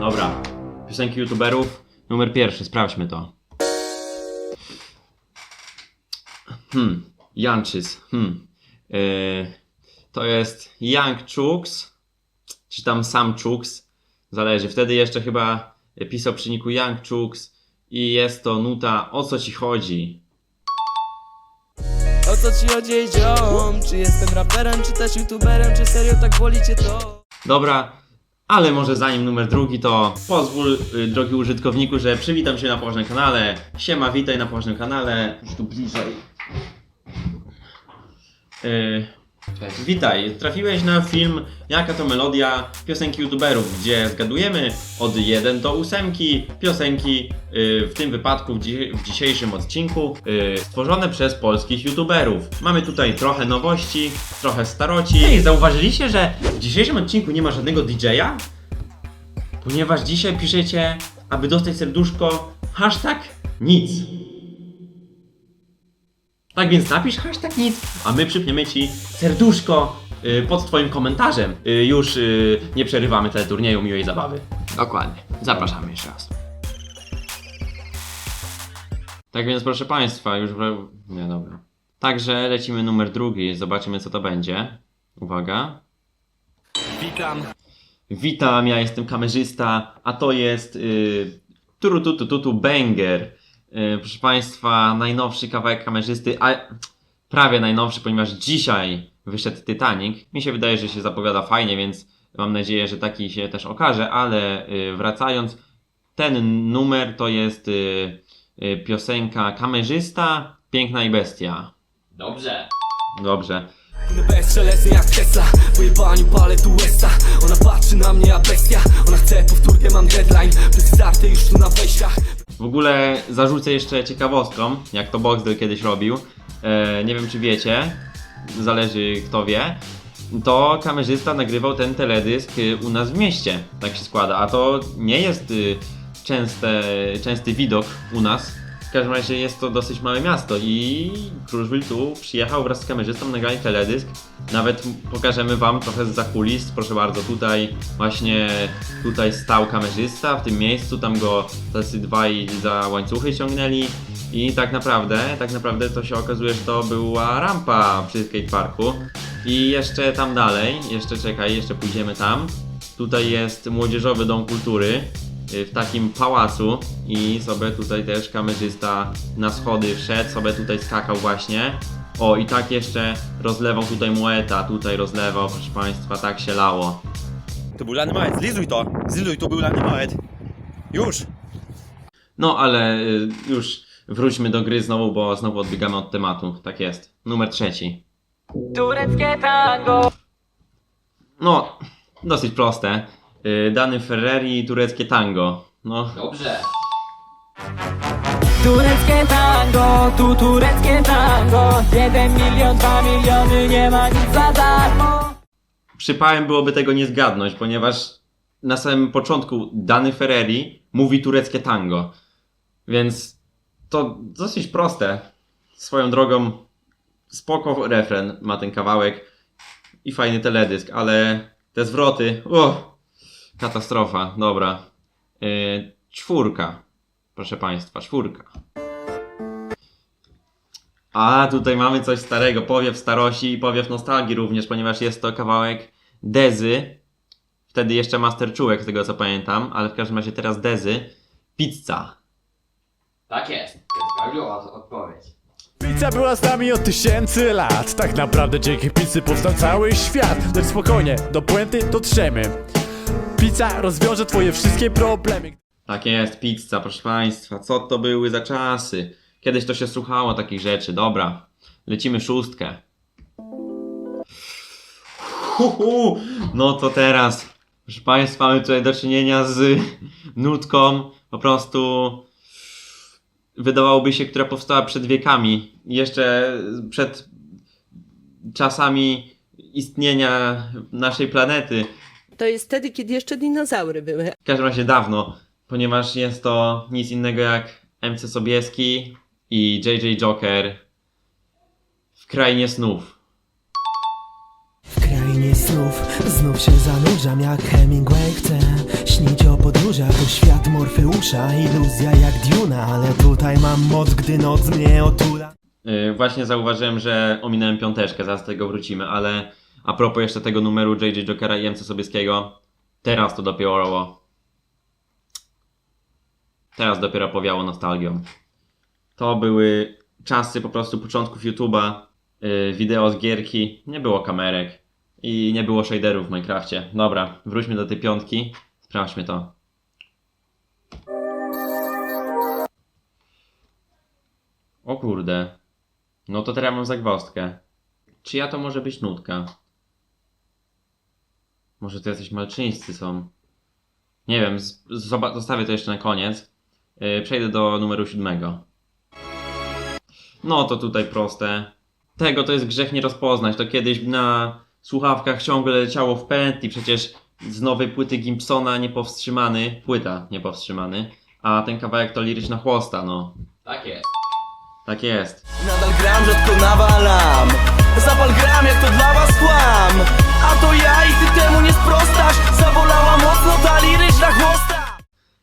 Dobra. Piosenki youtuberów. Numer pierwszy, sprawdźmy to. Hmm. Janczys. Hmm. Yy, to jest Young Chooks. Czy tam sam Chooks. Zależy. Wtedy jeszcze chyba pisał przy niku Young Chooks. I jest to nuta O co ci chodzi? O co ci chodzi, ziom? Czy jestem raperem, czy też youtuberem, czy serio tak boli cię to? Dobra, ale może zanim numer drugi, to pozwól, y, drogi użytkowniku, że przywitam się na poważnym kanale. Siema, witaj na poważnym kanale. Już tu bliżej. Y, witaj, trafiłeś na film Jaka to melodia piosenki youtuberów, gdzie zgadujemy od 1 do 8 piosenki, y, w tym wypadku w, dzi- w dzisiejszym odcinku, y, stworzone przez polskich youtuberów. Mamy tutaj trochę nowości, trochę staroci. Hej, zauważyliście, że w dzisiejszym odcinku nie ma żadnego DJ-a? Ponieważ dzisiaj piszecie, aby dostać serduszko, hashtag nic. Tak więc napisz hashtag nic, a my przypniemy ci serduszko y, pod twoim komentarzem. Y, już y, nie przerywamy teleturnieju, miłej zabawy. Dokładnie. Zapraszamy jeszcze raz. Tak więc proszę Państwa, już... W... Nie, dobra. Także lecimy numer drugi, zobaczymy co to będzie. Uwaga. Witam. Witam, ja jestem kamerzysta, a to jest y, Turu Tutu Tutu Banger. Y, proszę Państwa, najnowszy kawałek kamerzysty, a prawie najnowszy, ponieważ dzisiaj wyszedł Titanic. Mi się wydaje, że się zapowiada fajnie, więc mam nadzieję, że taki się też okaże, ale y, wracając, ten numer to jest y, y, piosenka kamerzysta, piękna i bestia. Dobrze. Dobrze. Bezszelestny jak Tesla Pojebaniu palę tu Westa Ona patrzy na mnie, a bestia Ona chce powtórkę, mam deadline Przez starty już tu na wejściach W ogóle zarzucę jeszcze ciekawostką, jak to Boxdel kiedyś robił. E, nie wiem czy wiecie, zależy kto wie. To kamerzysta nagrywał ten teledysk y, u nas w mieście, tak się składa. A to nie jest y, częste, częsty widok u nas. W każdym razie jest to dosyć małe miasto i Kruszwil tu przyjechał wraz z kamerzystą, nagrali teledysk. Nawet pokażemy wam trochę z kulis. Proszę bardzo, tutaj właśnie tutaj stał kamerzysta w tym miejscu, tam go tacy dwaj za łańcuchy ciągnęli i tak naprawdę, tak naprawdę to się okazuje, że to była rampa przy skateparku. I jeszcze tam dalej, jeszcze czekaj, jeszcze pójdziemy tam. Tutaj jest Młodzieżowy Dom Kultury w takim pałacu i sobie tutaj też kamerzysta na schody wszedł, sobie tutaj skakał właśnie. O i tak jeszcze rozlewał tutaj mueta, tutaj rozlewał, proszę Państwa, tak się lało. To był lany moment, zlizuj to! Zlizuj, to był lany moment! Już! No ale y, już wróćmy do gry znowu, bo znowu odbiegamy od tematu. Tak jest. Numer trzeci. Tureckie tango No, dosyć proste. Y, Dany Ferreri, tureckie tango. No, Dobrze. Tureckie tango, tu tureckie tango Jeden milion, dwa miliony, nie ma nic za darmo przypałem byłoby tego nie zgadnąć, ponieważ na samym początku Dany Ferreri mówi tureckie tango. Więc to dosyć proste. Swoją drogą spoko refren ma ten kawałek i fajny teledysk, ale te zwroty, o, katastrofa, dobra. Yy, czwórka, proszę Państwa, czwórka. A tutaj mamy coś starego, powiew starości i powiew nostalgii również, ponieważ jest to kawałek Dezy. Wtedy jeszcze Master Czułek, z tego co pamiętam, ale w każdym razie teraz Dezy. Pizza. Tak jest. To jest prawidłowa odpowiedź. Pizza była z nami od tysięcy lat Tak naprawdę dzięki pizzy powstał cały świat Lecz spokojnie, do puenty dotrzemy Pizza rozwiąże twoje wszystkie problemy Tak jest, pizza, proszę Państwa. Co to były za czasy? Kiedyś to się słuchało takich rzeczy. Dobra, lecimy szóstkę. No to teraz, proszę Państwa, mamy tutaj do czynienia z nutką po prostu wydawałoby się, która powstała przed wiekami. Jeszcze przed czasami istnienia naszej planety. To jest wtedy, kiedy jeszcze dinozaury były. W każdym razie dawno, ponieważ jest to nic innego jak MC Sobieski i JJ Joker w Krainie Snów. W krainie snów Znów się zanurzam jak Hemingway Chcę śnić o podróżach To świat Morfeusza Iluzja jak Duna Ale tutaj mam moc, gdy noc mnie otula Yy, właśnie zauważyłem, że ominąłem piąteczkę, zaraz do tego wrócimy, ale a propos jeszcze tego numeru JJ Jokera i MC Sobieskiego, teraz to dopiero teraz dopiero powiało nostalgią. To były czasy po prostu początków YouTube'a, yy, wideo z gierki, nie było kamerek i nie było shaderów w Minecrafcie. Dobra, wróćmy do tej piątki, sprawdźmy to. O kurde. No to teraz mam zagwozdkę. Czyja to może być nutka? Może to jacyś malczyńscy są? Nie wiem, z- zoba- zostawię to jeszcze na koniec. Yy, przejdę do numeru siódmego. No to tutaj proste. Tego to jest grzech nie rozpoznać. To kiedyś na słuchawkach ciągle leciało w pętli. Przecież z nowej płyty Gimpsona niepowstrzymany. Płyta niepowstrzymany. A ten kawałek to liryczna chłosta, no. Tak jest. Tak jest. Nadal gram, rzadko nawalam Zapal gram, jak to dla was kłam A to ja i ty temu nie sprostasz Zawolała mocno ta liryczna chłosta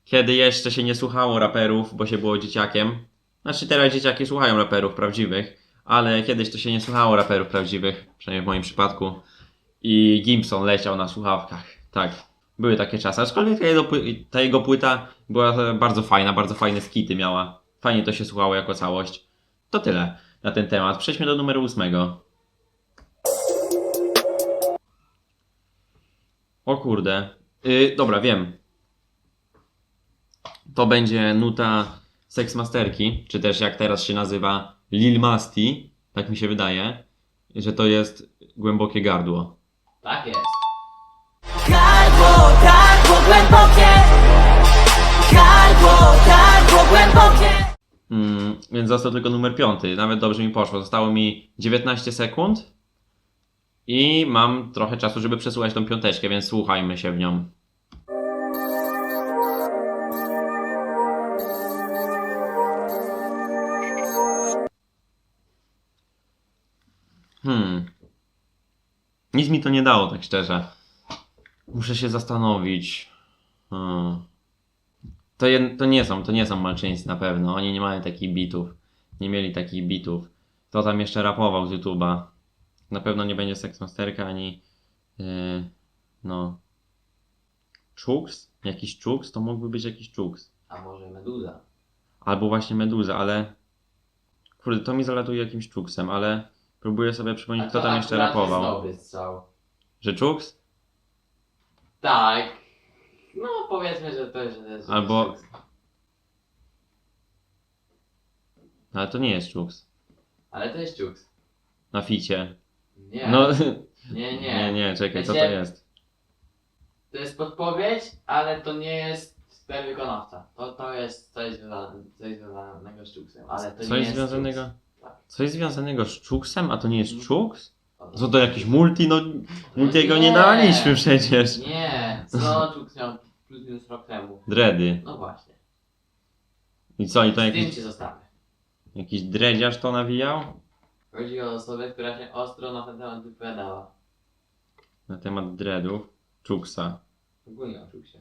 Kiedy jeszcze się nie słuchało raperów, bo się było dzieciakiem. Znaczy teraz dzieciaki słuchają raperów prawdziwych, ale kiedyś to się nie słuchało raperów prawdziwych, przynajmniej w moim przypadku. I Gimpson leciał na słuchawkach. Tak, były takie czasy. Aczkolwiek ta jego, pły- ta jego płyta była bardzo fajna, bardzo fajne skity miała. Fajnie to się słuchało jako całość. To tyle na ten temat. Przejdźmy do numeru ósmego. O kurde. Yy, dobra, wiem to będzie nuta Sexmasterki, czy też jak teraz się nazywa Lil Masti, tak mi się wydaje, że to jest głębokie gardło. Tak jest. Gardło, gardło głębokie Gardło, gardło głębokie Mm, więc został tylko numer piąty, nawet dobrze mi poszło. Zostało mi 19 sekund i mam trochę czasu, żeby przesłuchać tą piąteczkę, więc słuchajmy się w nią. Hmm. Nic mi to nie dało, tak szczerze. Muszę się zastanowić. Hmm. To, je, to nie są, to nie są malczyńscy na pewno. Oni nie mają takich bitów. Nie mieli takich bitów. Kto tam jeszcze rapował z YouTube'a? Na pewno nie będzie Sexmasterka ani yy, no Chuks? Jakiś Chuks? To mógłby być jakiś Chuks. A może Meduza? Albo właśnie Meduza, ale kurde, to mi zalatuje jakimś Chuksem, ale próbuję sobie przypomnieć, A kto to tam jeszcze rapował. Strzał. Że Chuks? Tak. No powiedzmy, że to jest... Że Albo- Ale to nie jest Chuks. Ale to jest ciuks. Na ficie. Nie. No, nie, nie. nie, nie, czekaj, co to Wiecie- jest? To jest podpowiedź, ale to nie jest ten wykonawca. To, to jest coś związane- coś związanego z ciuksem, ale to nie Coś jest związanego. Tak. Coś związanego z Chuksem, a to nie jest Mhm. Chuks? O, Co to jakiś multi? No, multiego nie nie. daliśmy przecież. Nie, co ciuks miał plus minus rok temu. Dredy. No właśnie. I co, i to Z tym jakiś, ci zostawię. jakiś dredziarz to nawijał? Chodzi o osobę, która się ostro na ten temat wypowiadała. Na temat dreadów. Chuksa. Ogólnie o ciuksie.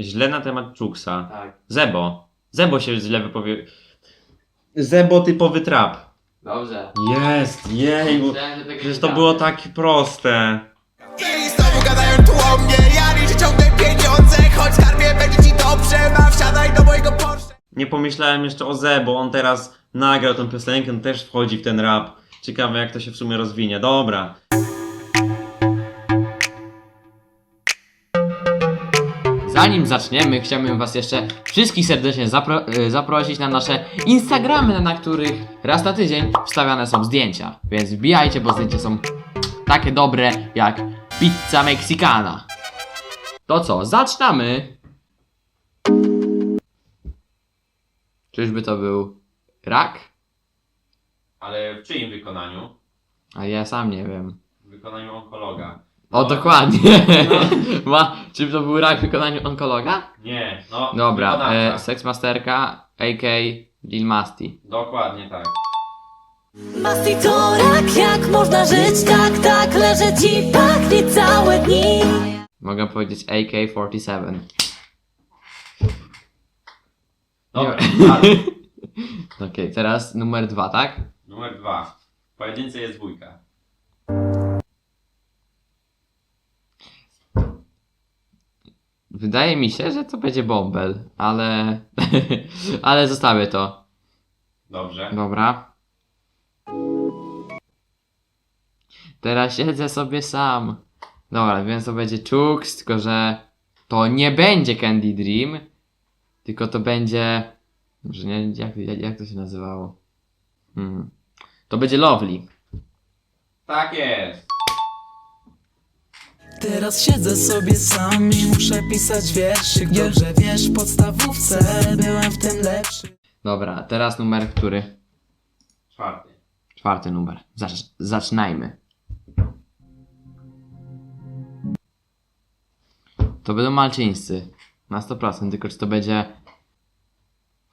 Źle na temat Chuksa. Tak. Zebo. Zebo się źle wypowie... Zebo typowy trap. Dobrze. Jest, jej. bo- Myślałem, że tego Przecież nie to było tak proste. I znowu gadają tu o mnie Ja liczę ciągle pieniądze Choć skarbie będzie ci dobrze Ma wsiadaj do mojego Porsche Nie pomyślałem jeszcze o Zebo, on teraz nagrał tę piosenkę, on też wchodzi w ten rap. Ciekawe jak to się w sumie rozwinie. Dobra. Zanim zaczniemy, chciałbym Was jeszcze wszystkich serdecznie zapro- y, zaprosić na nasze Instagramy, na których raz na tydzień wstawiane są zdjęcia. Więc wbijajcie, bo zdjęcia są takie dobre jak pizza meksykana. To co, zaczynamy! Czyżby to był rak? Ale w czyim wykonaniu? A ja sam nie wiem. W wykonaniu onkologa. O, dokładnie. Ma, czy to był rak w wykonaniu onkologa? Nie, no. Dobra, wykonawca. e, Sexmasterka, a.k. Lil Masti. Dokładnie tak. Masti torak, jak można żyć tak, tak Leżę ci pachnie całe dni Mogę powiedzieć AK-47. Dobra, Nie- dalej. Okej, teraz numer dwa, tak? Numer dwa. W pojedynce jest dwójka. Wydaje mi się, że to będzie Bombel, ale... ale zostawię to. Dobrze. Dobra. Teraz siedzę sobie sam. Dobra, więc to będzie Chooks, tylko że to nie będzie Candy Dream, tylko to będzie... Może nie, jak, jak, jak to się nazywało? Hmm. To będzie Lovely. Tak jest. Teraz siedzę sobie sam i muszę pisać wierszyk Dobrze wiesz, w podstawówce byłem w tym lepszy Dobra, teraz numer który? Czwarty. Czwarty numer. Zacz, zaczynajmy. To będą malczyńscy. Na 100%, tylko czy to będzie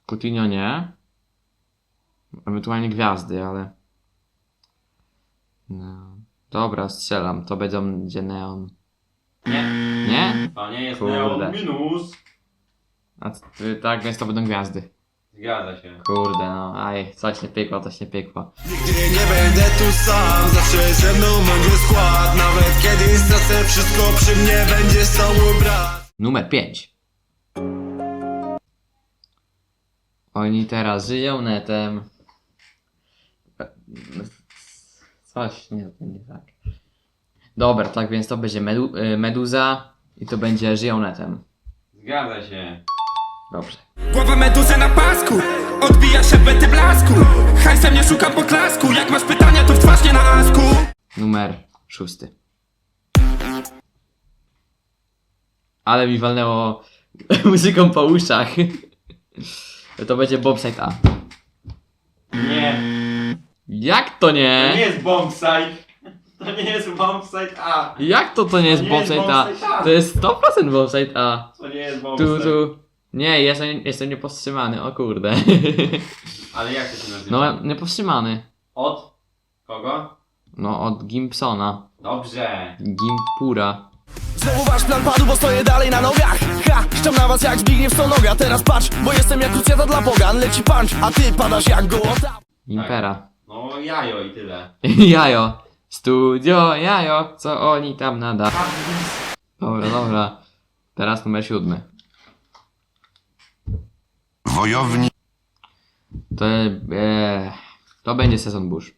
Coutinho nie. Ewentualnie gwiazdy, ale... No. Dobra, strzelam. To będzie Neon. Nie. Nie? To nie jest Kurde. neon minus. A c- tak, więc to będą gwiazdy. Zgadza się. Kurde, no. Aj, coś nie pykło, coś nie pykło. Nigdy nie będę tu sam Zawsze ze mną mądry skład Nawet kiedy stracę wszystko przy mnie Będzie z tobą brat Numer 5. Oni teraz żyją netem. Coś nie, nie tak. Dobra, tak więc to będzie medu y, Meduza i to będzie żyją netem. Zgadza się. Dobrze. Głowa meduzy na pasku Odbija się bety blasku Hajsem nie szukam poklasku Jak masz pytania to w twarz nie na asku Numer szósty. Ale mi walnęło muzyką po uszach. To będzie Bobside A. Nie. Jak to nie? To nie jest bombsite. To nie jest bombsite A. Jak to to nie jest Bobside A? To jest 100% Bobside A. To nie jest Tu, bombsite. tu. Nie, jestem, jestem niepowstrzymany, o kurde. Ale jak to się nazywa? No, niepowstrzymany. Od kogo? No, od Gimpsona. Dobrze. Gimpura. Znowu wasz plan padł, bo stoję dalej na nogach Ha! Szczam na was jak Zbigniew Stonoga Teraz patrz, bo jestem jak krucjata dla pogan Leci punch, a ty padasz jak gołota Impera. No jajo i tyle. jajo. Studio jajo, co oni tam nada. Dobra, dobra. Teraz numer siódmy. Wojowni To, e, to będzie sezon Bush.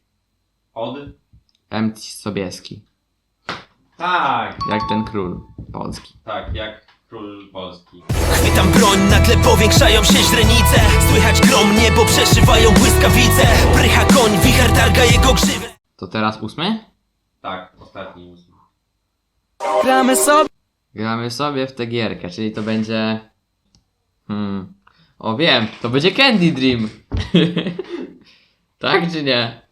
Od? MC Sobieski. Tak. Jak ten król polski. Tak, jak król Polski. Chwytam broń, nagle powiększają się źrenice Słychać grom, niebo przeszywają błyskawice Prycha koń, wicher targa jego grzywę To teraz ósmy? Tak, ostatni ósmy. Gramy sobie Gramy sobie w tę gierkę, czyli to będzie... Hmm... O wiem, to będzie Candy Dream! tak czy nie?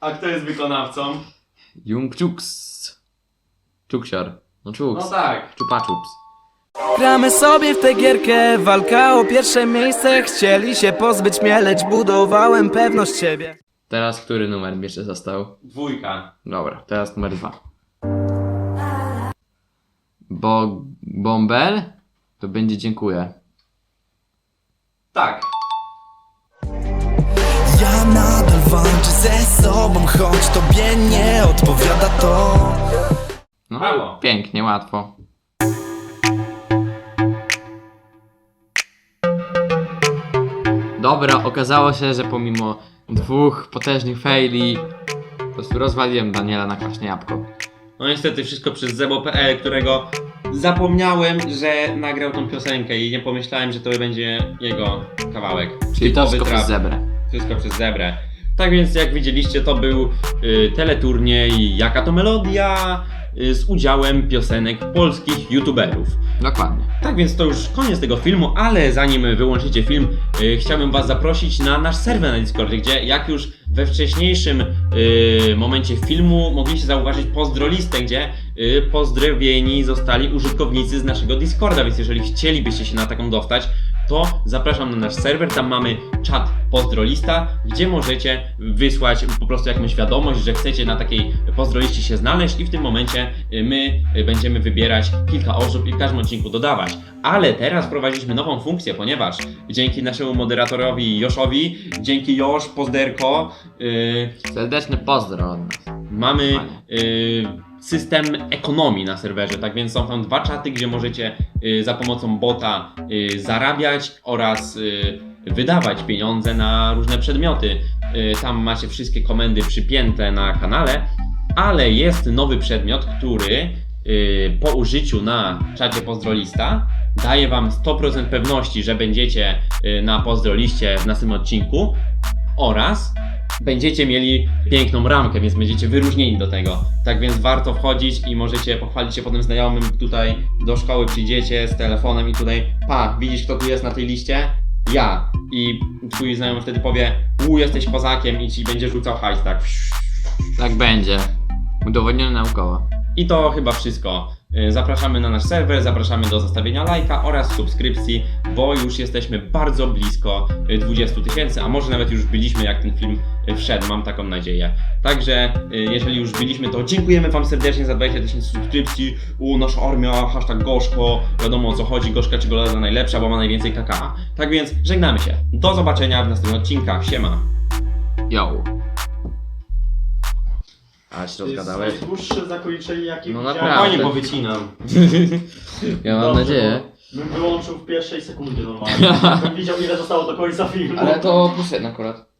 A kto jest wykonawcą? Jung Chuks. Chuksior. No Chuks. No tak. Chupa Chups. Gramy sobie w tę gierkę Walka o pierwsze miejsce Chcieli się pozbyć mnie, lecz budowałem pewność siebie Teraz który numer mi jeszcze został? Dwójka. Dobra, teraz numer dwa. Bo... Bombel? To będzie dziękuję. Tak. Ja nadal walczę ze sobą Choć tobie nie odpowiada to No, Brawo. pięknie, łatwo. Dobra, okazało się, że pomimo dwóch potężnych faili po prostu rozwaliłem Daniela na kwaśne jabłko. No niestety wszystko przez Zebo.pl, którego zapomniałem, że nagrał tą piosenkę i nie pomyślałem, że to będzie jego kawałek. Czyli to Typowy wszystko trap. przez zebrę. Wszystko przez zebrę. Tak więc jak widzieliście to był y, teleturniej Jaka to melodia z udziałem piosenek polskich youtuberów. Dokładnie. Tak więc to już koniec tego filmu, ale zanim wyłączycie film, y, chciałbym Was zaprosić na nasz serwer na Discordzie, gdzie jak już we wcześniejszym y, momencie filmu mogliście zauważyć pozdrolistę, gdzie y, pozdrowieni zostali użytkownicy z naszego Discorda, więc jeżeli chcielibyście się na taką dostać, to zapraszam na nasz serwer. Tam mamy czat pozdrolista, gdzie możecie wysłać po prostu jakąś wiadomość, że chcecie na takiej pozdroliście się znaleźć i w tym momencie y, my y, będziemy wybierać kilka osób i w każdym odcinku dodawać. Ale teraz wprowadziliśmy nową funkcję, ponieważ dzięki naszemu moderatorowi Joszowi, dzięki Josz, pozderko, y, Serdeczny pozdro od nas. mamy Fajnie. System ekonomii na serwerze, tak więc są tam dwa czaty, gdzie możecie y, za pomocą bota y, zarabiać oraz y, wydawać pieniądze na różne przedmioty. Tam macie wszystkie komendy przypięte na kanale, ale jest nowy przedmiot, który po użyciu na czacie pozdrolista daje wam 100% pewności, że będziecie na pozdroliście w następnym odcinku oraz będziecie mieli piękną ramkę, więc będziecie wyróżnieni do tego. Tak więc warto wchodzić i możecie pochwalić się potem znajomym tutaj do szkoły przyjdziecie z telefonem i tutaj pa, widzisz kto tu jest na tej liście? Ja. I twój znajomy wtedy powie u, jesteś kozakiem i ci będzie rzucał hajs tak. Tak będzie. Udowodnione naukowo. I to chyba wszystko. Y, Zapraszamy na nasz serwer, zapraszamy do zostawienia lajka oraz subskrypcji, bo już jesteśmy bardzo blisko y, 20 tysięcy, a może nawet już byliśmy jak ten film y, wszedł, mam taką nadzieję. Także y, jeżeli już byliśmy, to dziękujemy Wam serdecznie za 20 tysięcy subskrypcji. U nasza armia, hashtag Gorzko, wiadomo o co chodzi, Gorzka czekolada najlepsza, bo ma najwięcej kakao. Tak więc żegnamy się. Do zobaczenia w następnych odcinkach. Siema. Yo. A się rozgadałeś? Dłuższe zakończenie jakie No widziałem. naprawdę. Fajnie powycinam. Ja mam Dobrze, nadzieję. bo Bym wyłączył w pierwszej sekundzie normalnie. Bym widział ile zostało do końca filmu. Ale to plus jeden akurat.